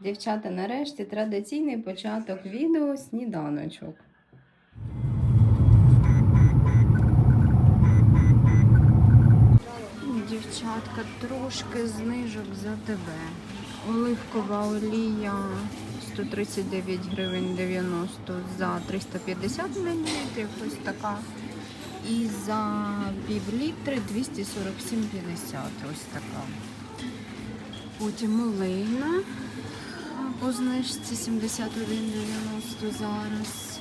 Дівчата, нарешті традиційний початок відео сніданочок. Дівчатка, трошки знижок за тебе. Оливкова олія 139 гривень 90 за 350 мл, ось така. І за пів літри 247,50 ось така. Потім олейна по знижці 71,90 зараз.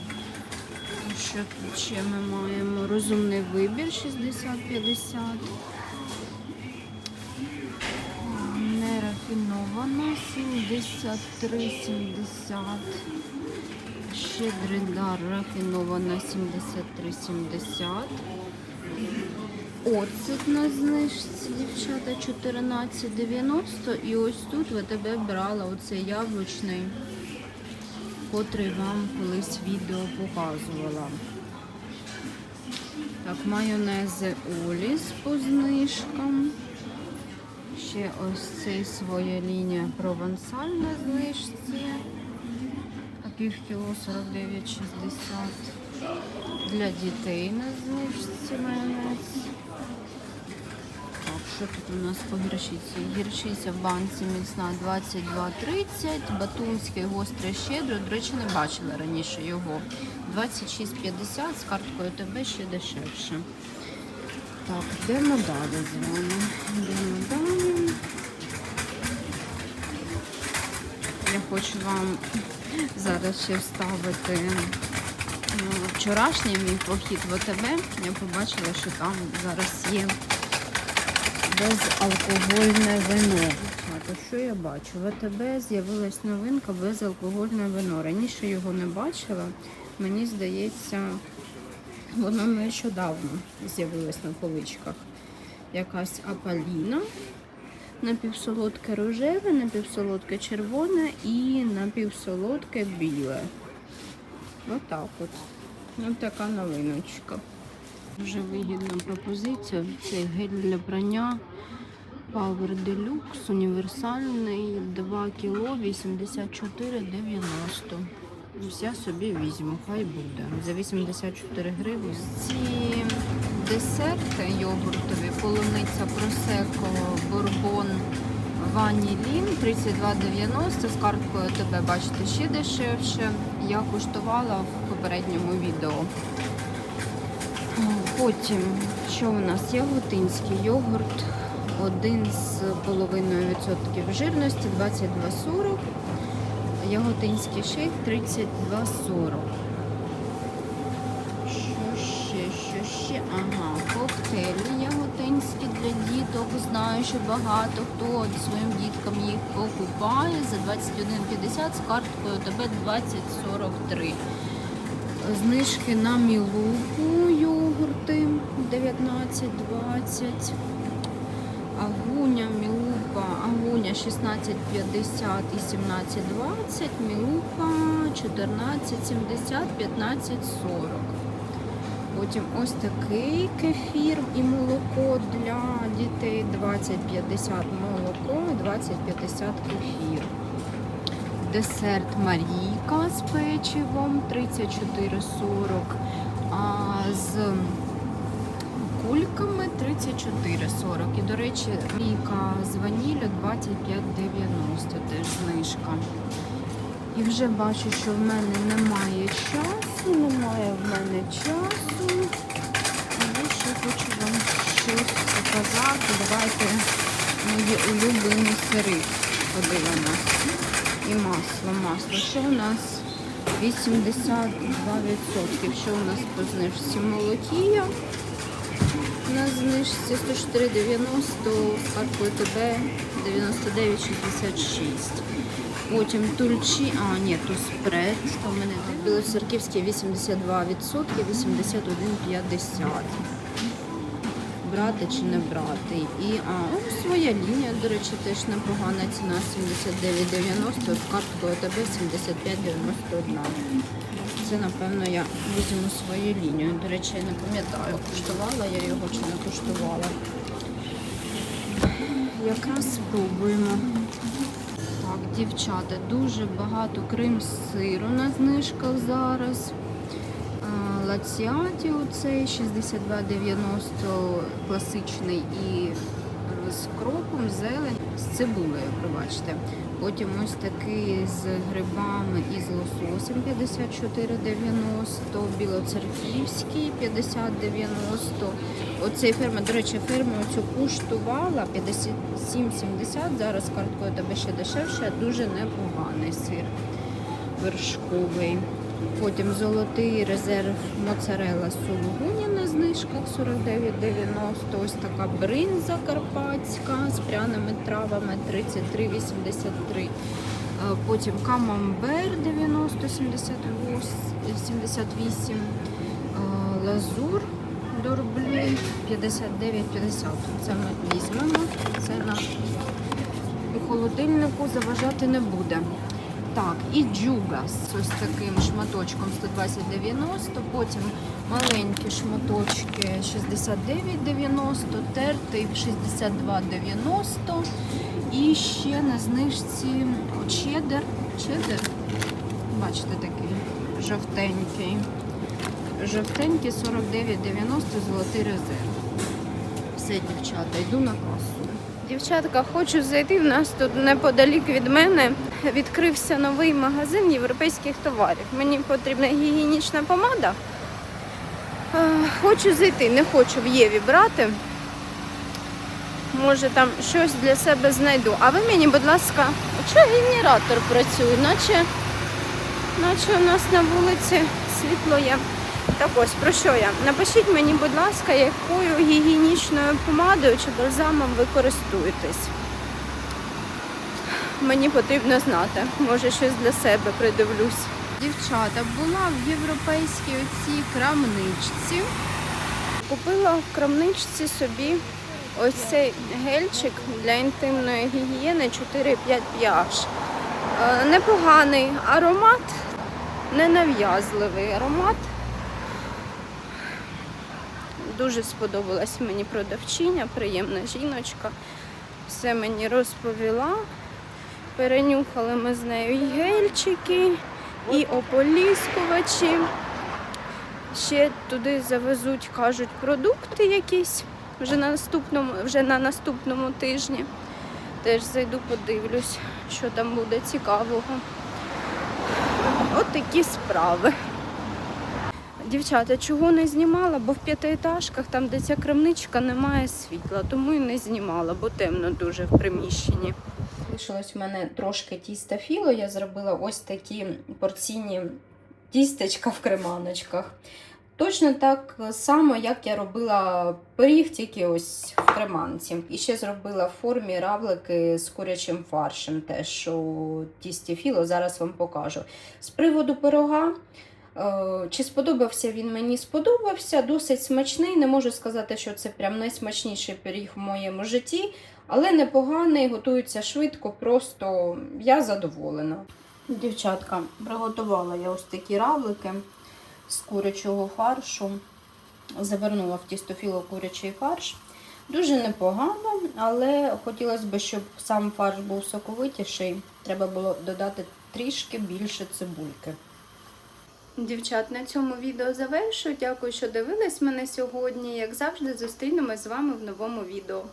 Що тут ще ми маємо? Розумний вибір 60-50. Нерафінована 73,70. Щедрий дар рафінована 73,70. Оцет на знижці, дівчата, 14,90. І ось тут тебе брала оцей яблучний, котрий вам колись відео показувала. Так, майонези Оліс по знижкам. Ще ось цей своя лінія провансаль на знижці. А кіло 49,60. Для дітей на знижці майонез. Що тут у нас по гірчиці? Гірчиця в банці міцна 22,30. Батунський гостре щедро. До речі, не бачила раніше його. 26,50 з карткою ТБ ще дешевше. Так, йдемо далі з вами. Йдемо далі. Я хочу вам зараз ще вставити ну, вчорашній мій похід в ОТБ. Я побачила, що там зараз є безалкогольне вино. То що я бачу? В АТБ з'явилась новинка безалкогольне вино. Раніше його не бачила. Мені здається, воно нещодавно з'явилось на поличках. Якась апаліна, напівсолодке рожеве, напівсолодке червоне і напівсолодке біле. Отак от. Ось така новиночка. Дуже вигідна пропозиція. Цей гель для прання Power Deluxe універсальний 2 кг 84,90. Ось Я собі візьму, хай буде. За 84 гривні. Ці десерти йогуртові, полуниця просеко, бурбон, ванілін 32,90. З карткою тебе бачите ще дешевше. Я куштувала в попередньому відео. Потім, що у нас? Яготинський йогурт, один з половиною відсотків жирності, 22,40. Яготинський шейк 32,40. Що ще, що ще? Ага, коктейлі яготинські для діток. Знаю, що багато хто своїм діткам їх покупає за 21,50 з карткою ТБ 20,43. Знижки на мілуку 19,20. Агуня, мілупа, агуня 16,50 і 17,20, мілупа 14,70, 15,40. Потім ось такий кефір і молоко для дітей 20,50 молоко, 20,50 кефір. Десерт Марійка з печивом 34,40, а з кульками 34,40. І, до речі, Марійка з ваніллю 25,90 теж знижка. І вже бачу, що в мене немає часу, немає в мене часу. Але ще хочу вам щось показати. Давайте мої улюблені сири подивимося. І масло, масло. Що у нас? 82%. Що у нас по знижці? Молокія на знижці 104,90, з карткою ТБ 99,66. Потім тульчі, а ні, то спред, що в мене тут білосерківський 82%, 81,50. Брати чи не брати. І а, ось своя лінія, до речі, теж непогана ціна 79,90, з карткою ТБ 75,91. Це, напевно, я візьму свою лінію. До речі, я не пам'ятаю, куштувала я його чи не куштувала. Якраз спробуємо. Так, Дівчата, дуже багато крем сиру на знижках зараз. Лаціаті оцей 62,90 класичний і е, з кропом, зелень, з цибулею, пробачте. Потім ось такий з грибами і з лососем 54,90, білоцерківський 50,90. Оцей ферма, до речі, ферму цю куштувала 57,70, зараз карткою тебе ще дешевше, дуже непоганий сир вершковий. Потім золотий резерв моцарела сулугуні на знижках 49,90. Ось така бринза карпатська з пряними травами 33,83. Е, Потім камамбер 90 78. Е, Лазур дорблі 59,50. Це ми візьмемо. Це на у холодильнику заважати не буде. Так, і джуга з ось таким шматочком 120,90, потім маленькі шматочки 69,90, тертий 62,90 і ще на знижці чеддер. Чеддер, бачите, такий жовтенький. Жовтенький 49,90 золотий резерв. Все, дівчата, йду на касу. Дівчатка, хочу зайти. В нас тут неподалік від мене відкрився новий магазин європейських товарів. Мені потрібна гігієнічна помада. Е, Хочу зайти, не хочу в Єві брати. Може там щось для себе знайду. А ви мені, будь ласка, що генератор працює, наче, наче у нас на вулиці світло є. Так ось, про що я? Напишіть мені, будь ласка, якою гігієнічною помадою чи бальзамом ви користуєтесь. Мені потрібно знати. Може, щось для себе придивлюсь. Дівчата, була в європейській оцій крамничці. Купила в крамничці собі ось цей гельчик для інтимної гігієни 4-5 pH. Е, Непоганий аромат, ненав'язливий аромат. Дуже сподобалась мені продавчиня, приємна жіночка. Все мені розповіла. Перенюхали ми з нею і гельчики, і ополіскувачі. Ще туди завезуть, кажуть, продукти якісь вже на наступному, вже на наступному тижні. Теж зайду, подивлюсь, що там буде цікавого. От справи. Дівчата, чого не знімала, бо в п'ятиетажках, там, де ця крамничка, немає світла, тому і не знімала, бо темно дуже в приміщенні. Лишилось в мене трошки тіста філо. Я зробила ось такі порційні тістечка в креманочках. Точно так само, як я робила пиріг, тільки ось в креманці. І ще зробила в формі равлики з курячим фаршем, теж у тісті філо, зараз вам покажу. З приводу пирога. Е, Чи сподобався він мені? Сподобався, досить смачний. Не можу сказати, що це прям найсмачніший пиріг в моєму житті, але непоганий, готується швидко, просто я задоволена. Дівчатка, приготувала я ось такі равлики з курячого фаршу. Завернула в тістофіло курячий фарш. Дуже непогано, але хотілося б, щоб сам фарш був соковитіший. Треба було додати трішки більше цибульки. Дівчат, на цьому відео завершую. Дякую, що дивились мене сьогодні. Як завжди, зустрінемось з вами в новому відео.